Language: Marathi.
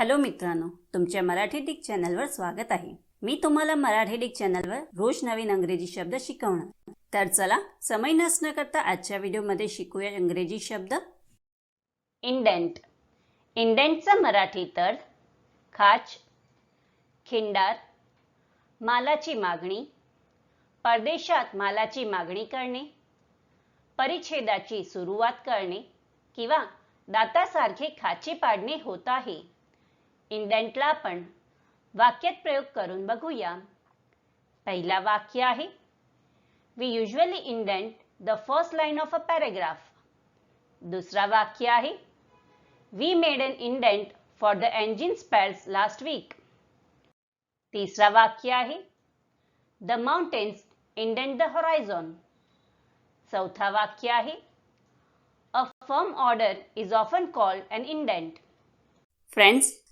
हॅलो मित्रांनो तुमच्या मराठी डिक चॅनलवर स्वागत आहे. मी तुम्हाला मराठी डिक चॅनलवर रोज नवीन इंग्रजी शब्द शिकवणार. तर चला समय नसणं करता आजच्या व्हिडिओमध्ये शिकूया इंग्रजी शब्द. इंडेंट इंडेंटचा मराठी तर खाच खिंडार मालाची मागणी परदेशात मालाची मागणी करणे परिच्छेदाची सुरुवात करणे किंवा दातासारखे खाचे पाडणे होत आहे. इंडेंटला आपण वाक्यात प्रयोग करून बघूया पहिला वाक्य आहे we usually indent the first line of a paragraph दुसरा वाक्य आहे we made an indent for the engine spares last week तिसरा वाक्य आहे the mountains indent the horizon चौथा वाक्य आहे a firm order is often called an indent friends